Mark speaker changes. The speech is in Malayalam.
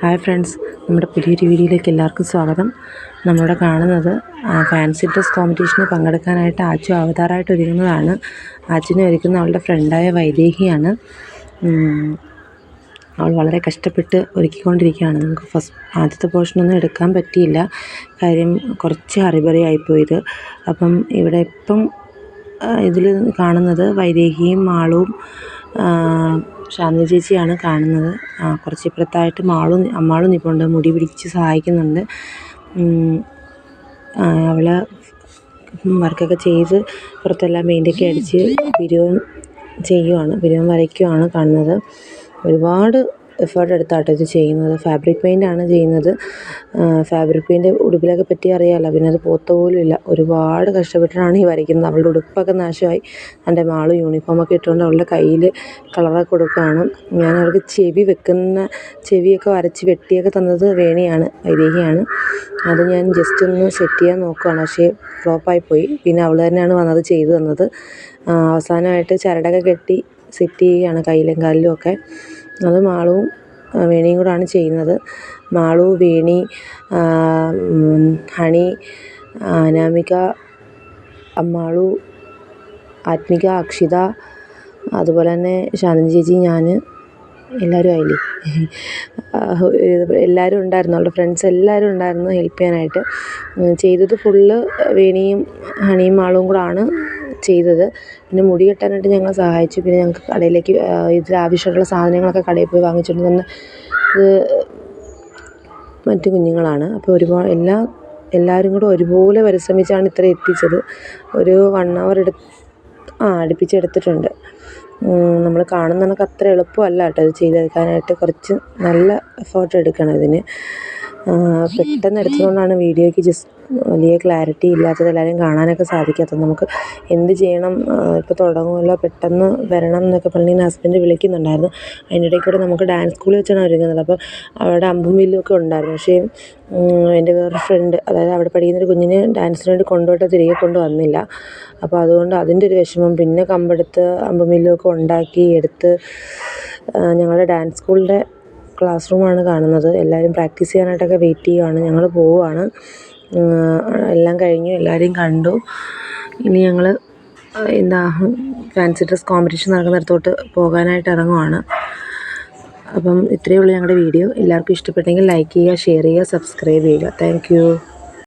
Speaker 1: ഹായ് ഫ്രണ്ട്സ് നമ്മുടെ പുതിയൊരു വീഡിയോയിലേക്ക് എല്ലാവർക്കും സ്വാഗതം. നമ്മളിവിടെ കാണുന്നത് ഫാൻസി ഡ്രസ് കോമ്പറ്റീഷന് പങ്കെടുക്കാനായിട്ട് ആച്ചു അവതാറായിട്ട് ഒരുങ്ങുന്നതാണ്. ആച്ചുവിനെ ഒരുക്കുന്ന അവളുടെ ഫ്രണ്ടായ വൈദേഹിയാണ്. അവൾ വളരെ കഷ്ടപ്പെട്ട് ഒരുക്കിക്കൊണ്ടിരിക്കുകയാണ്. നമുക്ക് ഫസ്റ്റ് ആദ്യത്തെ പോർഷനൊന്നും എടുക്കാൻ പറ്റിയില്ല. കാര്യം കുറച്ച് ഹറിബറി ആയിപ്പോയത് അപ്പം ഇവിടെ ഇപ്പം ഇതിൽ കാണുന്നത് വൈദേഹിയും മാളുവും ശാന്തി ചേച്ചിയാണ് കാണുന്നത്. ആ, കുറച്ച് ഇപ്പുറത്തായിട്ട് മാളും അമ്മാളും നിൽപ്പുണ്ട് മുടി പിടിച്ച് സഹായിക്കുന്നുണ്ട്. അവൾ വർക്കൊക്കെ ചെയ്ത് പുറത്തെല്ലാം പെയിന്റൊക്കെ അടിച്ച് പിരിവും ചെയ്യുവാണ് പിരിവും വരയ്ക്കുവാണ് കാണുന്നത്. ഒരുപാട് എഫേർട്ട് എടുത്താട്ടോ ഇത് ചെയ്യുന്നത്. ഫാബ്രിക് പെയിന്റാണ് ചെയ്യുന്നത്. ഫാബ്രിക് പെയിന്റ് ഉടുപ്പിലൊക്കെ പറ്റി അറിയാമല്ലോ പിന്നെ അത് പോത്ത പോലും ഇല്ല. ഒരുപാട് കഷ്ടപ്പെട്ടിട്ടാണ് ഈ വരയ്ക്കുന്നത്. അവളുടെ ഉടുപ്പൊക്കെ നാശമായി. എന്റെ മാൾ യൂണിഫോമൊക്കെ ഇട്ടുകൊണ്ട് അവളുടെ കയ്യിൽ കളറൊക്കെ കൊടുക്കുകയാണ്. ഞാൻ അവൾക്ക് ചെവി വെക്കുന്ന ചെവിയൊക്കെ വരച്ച് വെട്ടിയൊക്കെ തന്നത് വേണിയാണ് വൈദേഹിയാണ്. അത് ഞാൻ ജസ്റ്റ് ഒന്ന് സെറ്റ് ചെയ്യാൻ നോക്കുകയാണ് പക്ഷേ ഫ്ലോപ്പായിപ്പോയി പിന്നെ അവൾ തന്നെയാണ് വന്നത് ചെയ്തു തന്നത്. അവസാനമായിട്ട് ചരടൊക്കെ കെട്ടി സെറ്റ് ചെയ്യുകയാണ് കയ്യിലും കാലിലും ഒക്കെ. അത് മാളവും വേണിയും കൂടാണ് ചെയ്യുന്നത്. മാളു വേണി ഹണി അനാമിക അമ്മാളു ആത്മിക അക്ഷിത അതുപോലെ തന്നെ ശാന്തി ചേച്ചി ഞാൻ എല്ലാവരും ആയില്ലേ? എല്ലാവരും ഉണ്ടായിരുന്നു. അവളുടെ ഫ്രണ്ട്സ് എല്ലാവരും ഉണ്ടായിരുന്നു ഹെൽപ്പ് ചെയ്യാനായിട്ട്. ചെയ്തത് ഫുള്ള് വേണിയും ഹണിയും മാളും കൂടാണ്. ചെയ്തത്. പിന്നെ മുടി കെട്ടാനായിട്ട് ഞങ്ങൾ സഹായിച്ചു. പിന്നെ ഞങ്ങൾക്ക് കടയിലേക്ക് ഇതിൽ ആവശ്യമായിട്ടുള്ള സാധനങ്ങളൊക്കെ കടയിൽ പോയി വാങ്ങിച്ചുകൊണ്ട് വന്ന് ഇത് മറ്റു കുഞ്ഞുങ്ങളാണ്. അപ്പോൾ ഒരുപാട് എല്ലാ എല്ലാവരും കൂടെ ഒരുപോലെ പരിശ്രമിച്ചാണ് ഇത്ര എത്തിച്ചത്. ഒരു വൺ അവർ എടു ആ അടുപ്പിച്ചെടുത്തിട്ടുണ്ട്. നമ്മൾ കാണുന്ന കണക്ക് അത്ര എളുപ്പമല്ല കേട്ടോ ഇത് ചെയ്തെടുക്കാനായിട്ട്. കുറച്ച് നല്ല എഫേർട്ട് എടുക്കണം ഇതിന്. പെട്ടെന്ന് എടുത്തതുകൊണ്ടാണ് വീഡിയോയ്ക്ക് ജസ്റ്റ് വലിയ ക്ലാരിറ്റി ഇല്ലാത്തത് എല്ലാവരും കാണാനൊക്കെ സാധിക്കാത്തത്. നമുക്ക് എന്ത് ചെയ്യണം ഇപ്പോൾ തുടങ്ങുമല്ലോ പെട്ടെന്ന് വരണം എന്നൊക്കെ പറഞ്ഞ് എന്റെ ഹസ്ബൻഡ് വിളിക്കുന്നുണ്ടായിരുന്നു. അതിനിടയിൽ കൂടെ നമുക്ക് ഡാൻസ് സ്കൂളിൽ വെച്ചാണ് ഒരുങ്ങുന്നത്. അപ്പോൾ അവിടെ അമ്പും വില്ലും ഒക്കെ ഉണ്ടായിരുന്നു. പക്ഷേ എന്റെ വേറൊരു ഫ്രണ്ട് അതായത് അവിടെ പഠിക്കുന്ന ഒരു കുഞ്ഞിനെ ഡാൻസിന് വേണ്ടി കൊണ്ടുപോയിട്ട് തിരികെ കൊണ്ടുവന്നില്ല അപ്പോൾ അതുകൊണ്ട് അതിന്റെ ഒരു വിഷമം പിന്നെ കമ്പെടുത്ത് അമ്പും വില്ലും ഒക്കെ ഉണ്ടാക്കി എടുത്ത് ഞങ്ങളുടെ ഡാൻസ് സ്കൂളിന്റെ ക്ലാസ് റൂമാണ് കാണുന്നത്. എല്ലാവരും പ്രാക്ടീസ് ചെയ്യാനായിട്ടൊക്കെ വെയിറ്റ് ചെയ്യുവാണ്. ഞങ്ങൾ പോവുകയാണ് എല്ലാം കഴിഞ്ഞു. എല്ലാവരെയും കണ്ടു. ഇനി ഞങ്ങൾ എന്താ ഫാൻസി ഡ്രസ് കോമ്പറ്റീഷൻ നടക്കുന്നിടത്തോട്ട് പോകാനായിട്ട് ഇറങ്ങുവാണ്. അപ്പം ഇത്രയേ ഉള്ളൂ ഞങ്ങളുടെ വീഡിയോ എല്ലാവർക്കും ഇഷ്ടപ്പെട്ടെങ്കിൽ ലൈക്ക് ചെയ്യുക ഷെയർ ചെയ്യുക സബ്സ്ക്രൈബ് ചെയ്യുക. താങ്ക്